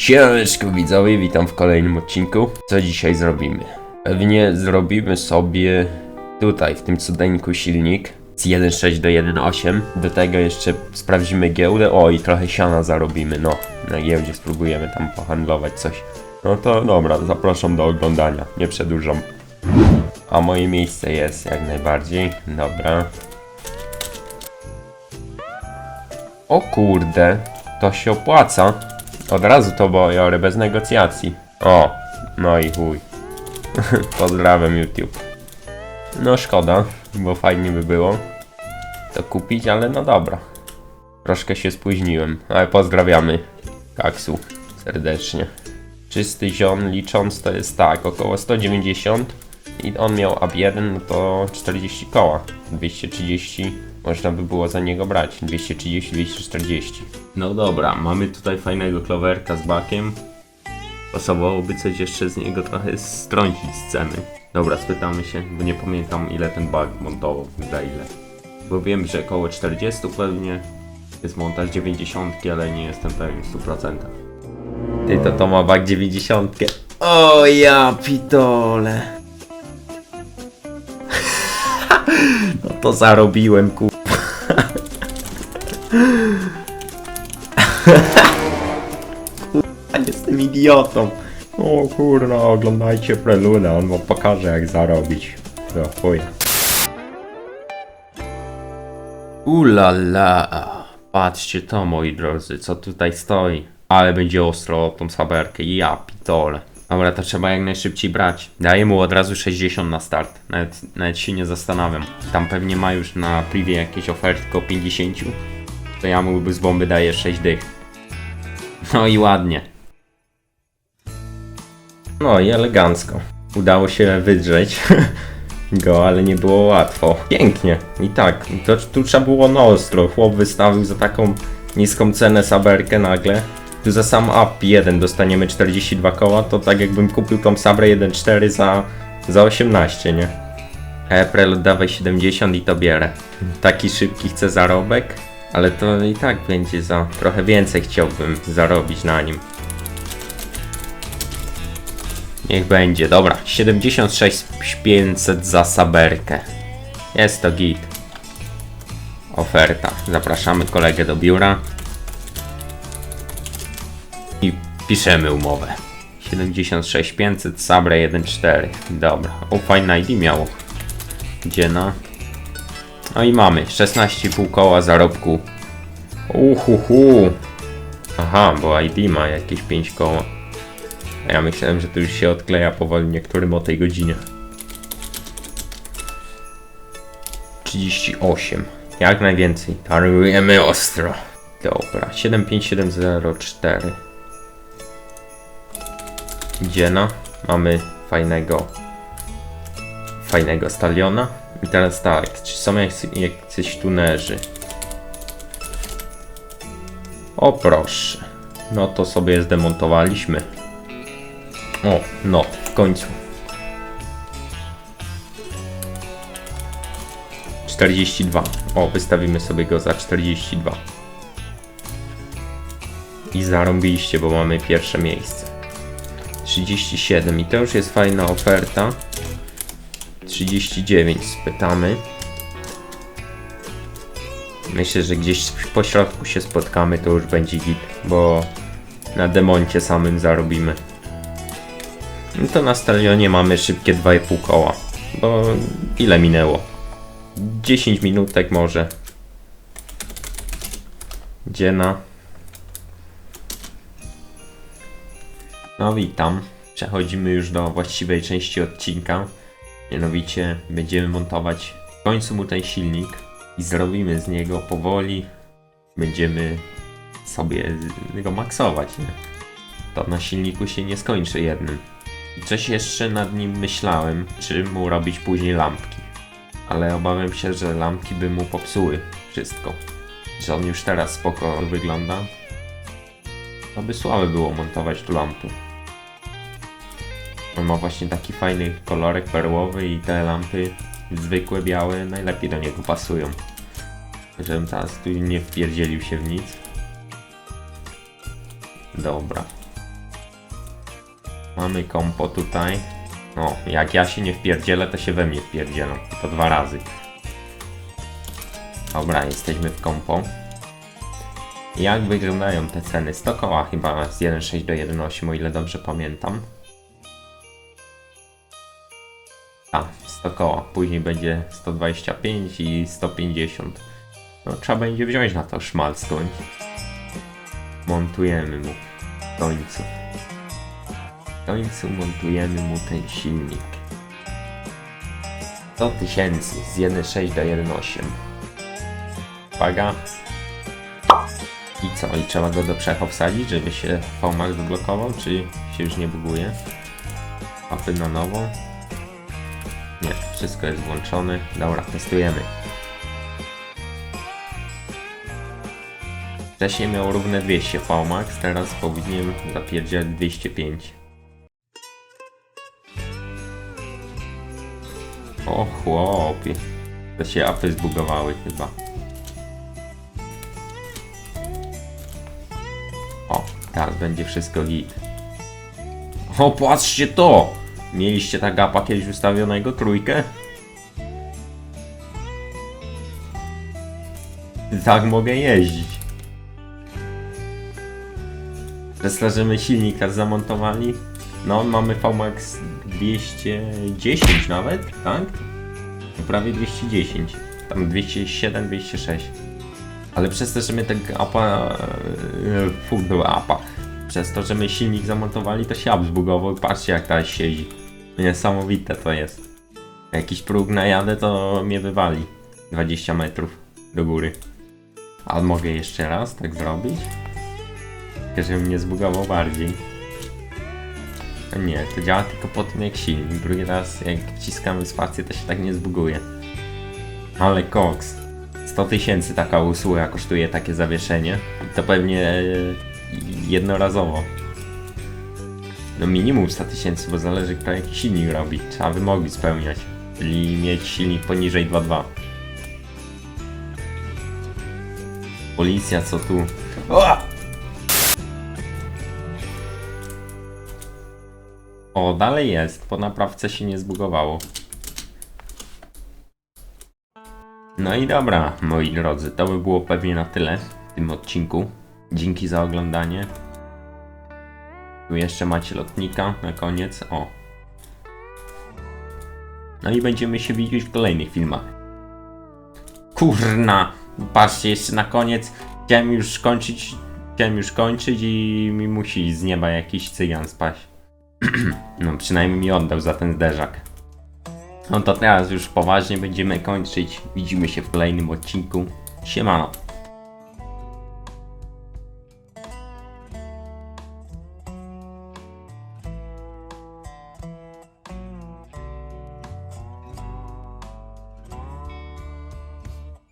Siemaneczko widzowie, witam w kolejnym odcinku. Co dzisiaj zrobimy? Pewnie zrobimy sobie tutaj, w tym cudeńku silnik z 1.6 do 1.8. Do tego jeszcze sprawdzimy giełdę. O, i trochę siana zarobimy, no. Na giełdzie spróbujemy tam pohandlować coś. No to dobra, zapraszam do oglądania, nie przedłużam. A moje miejsce jest jak najbardziej, dobra. O kurde, to się opłaca. Od razu to biorę bez negocjacji. O, no i chuj. Pozdrawiam YouTube. No szkoda, bo fajnie by było to kupić, ale no dobra. Troszkę się spóźniłem, ale pozdrawiamy Kaksu serdecznie. Czysty zion licząc to jest tak, około 190 i on miał up 1, no to 40 koła. 230 można by było za niego brać. 230, 240. No dobra, mamy tutaj fajnego klowerka z bakiem. Pasowałoby coś jeszcze z niego trochę strącić z ceny. Dobra, spytamy się, bo nie pamiętam ile ten bak montował, za ile. Bo wiem, że około 40 pewnie jest montaż 90, ale nie jestem pewien w 100%. Ty to to ma bak 90. O ja pitole. No to zarobiłem ku... Jestem idiotą. O kurna, oglądajcie preludę, on wam pokaże jak zarobić. Do chuja. Ulala. Patrzcie to moi drodzy, co tutaj stoi. Ale będzie ostro o tą saberkę, ja pitole. Dobra, to trzeba jak najszybciej brać. Daję mu od razu 60 na start. Nawet, nawet się nie zastanawiam. Tam pewnie ma już na privie jakieś oferty o 50. To ja mu z bomby daję 6 dych. No i ładnie. No i elegancko. Udało się wydrzeć go, ale nie było łatwo. Pięknie. I tak, to, tu trzeba było na ostro. Chłop wystawił za taką niską cenę saberkę nagle. Tu za sam up 1 dostaniemy 42 koła, to tak jakbym kupił tą sabrę 1.4 za, za 18, nie? April dawaj 70 i to bierę. Taki szybki chcę zarobek, ale to i tak będzie za trochę więcej chciałbym zarobić na nim. Niech będzie, dobra. 76 500 za saberkę. Jest to git. Oferta. Zapraszamy kolegę do biura. I piszemy umowę. 76 500, Sabre 1.4. Dobra. O, fajne ID miało. Gdzie na? No i mamy 16,5 koła zarobku. Uhuhu. Aha, bo ID ma jakieś 5 koła. A ja myślałem, że to już się odkleja powoli niektórym o tej godzinie. 38. Jak najwięcej. Tarujemy ostro. Dobra, 75704. Dziena. Mamy fajnego fajnego staliona. I teraz tak, czy są jacyś, tunerzy? O proszę. No to sobie zdemontowaliśmy. O, no, w końcu. 42. O, wystawimy sobie go za 42. I zarąbiliście, bo mamy pierwsze miejsce. 37 i to już jest fajna oferta. 39 spytamy. Myślę, że gdzieś po środku się spotkamy, to już będzie git, bo na demoncie samym zarobimy. No to na stalionie mamy szybkie 2,5 koła, bo ile minęło? 10 minutek może. Dziena. No witam. Przechodzimy już do właściwej części odcinka. Mianowicie będziemy montować w końcu mu ten silnik i zrobimy z niego powoli. Będziemy sobie go maksować. Nie? To na silniku się nie skończy jednym. I coś jeszcze nad nim myślałem, czy mu robić później lampki. Ale obawiam się, że lampki by mu popsuły wszystko. Że on już teraz spoko wygląda. To by słabe było montować tu lampy. On ma właśnie taki fajny kolorek perłowy i te lampy zwykłe, białe najlepiej do niego pasują. Żebym teraz tu nie wpierdzielił się w nic. Dobra. Mamy kompo tutaj. O, jak ja się nie wpierdzielę, to się we mnie wpierdzielą. To dwa razy. Dobra, jesteśmy w kompo. Jak wyglądają te ceny? 100 koła chyba z 1.6 do 1.8, o ile dobrze pamiętam. 100 koła. Później będzie 125 i 150. No trzeba będzie wziąć na to szmal. Montujemy mu w końcu. W końcu montujemy mu ten silnik. 100 tysięcy z 1.6 do 1.8. Uwaga. I co? I trzeba go do przecho wsadzić, żeby się VMAX zablokował, czy się już nie buguje? Apy na nowo. Nie, wszystko jest włączone. Dobra, testujemy. Wcześniej miał równe 200 VMAX, teraz powinien zapierdziać 205. O chłopie. To się apy zbugowały chyba. O, teraz będzie wszystko git. O, patrzcie to! Mieliście tak gapa kiedyś ustawionego, trójkę? Tak mogę jeździć. Przez to, że my silnik teraz zamontowali. No, mamy VMAX 210 nawet, tak? No, prawie 210. Tam 207, 206. Ale przez to, że my tego apa... Fu, była apa. Przez to, że my silnik zamontowali, to się zbugował. Patrzcie jak teraz siedzi. Niesamowite to jest. Jak Jakiś próg najadę, to mnie wywali. 20 metrów do góry. Ale mogę jeszcze raz tak zrobić? Tylko, Żeby mnie zbugował bardziej. A nie, to działa tylko po tym jak silnik. Drugi raz jak wciskamy spację, to się tak nie zbuguje. Ale koks. 100 tysięcy taka usługa kosztuje takie zawieszenie. I to pewnie e, jednorazowo. No minimum 100 tysięcy, bo zależy kto jaki silnik robi. Trzeba wymogi spełniać. Czyli mieć silnik poniżej 2.2. Policja co tu? O! O, dalej jest. Po naprawce się nie zbugowało. No i dobra, moi drodzy, to by było pewnie na tyle w tym odcinku. Dzięki za oglądanie. Jeszcze macie lotnika na koniec. O. No i będziemy się widzieć w kolejnych filmach. Kurna! Patrzcie, jeszcze na koniec. Chciałem już kończyć. Chciałem już kończyć i mi musi z nieba jakiś cygan spaść. no przynajmniej mi oddał za ten zderzak. No to teraz już poważnie będziemy kończyć. Widzimy się w kolejnym odcinku. Siemano.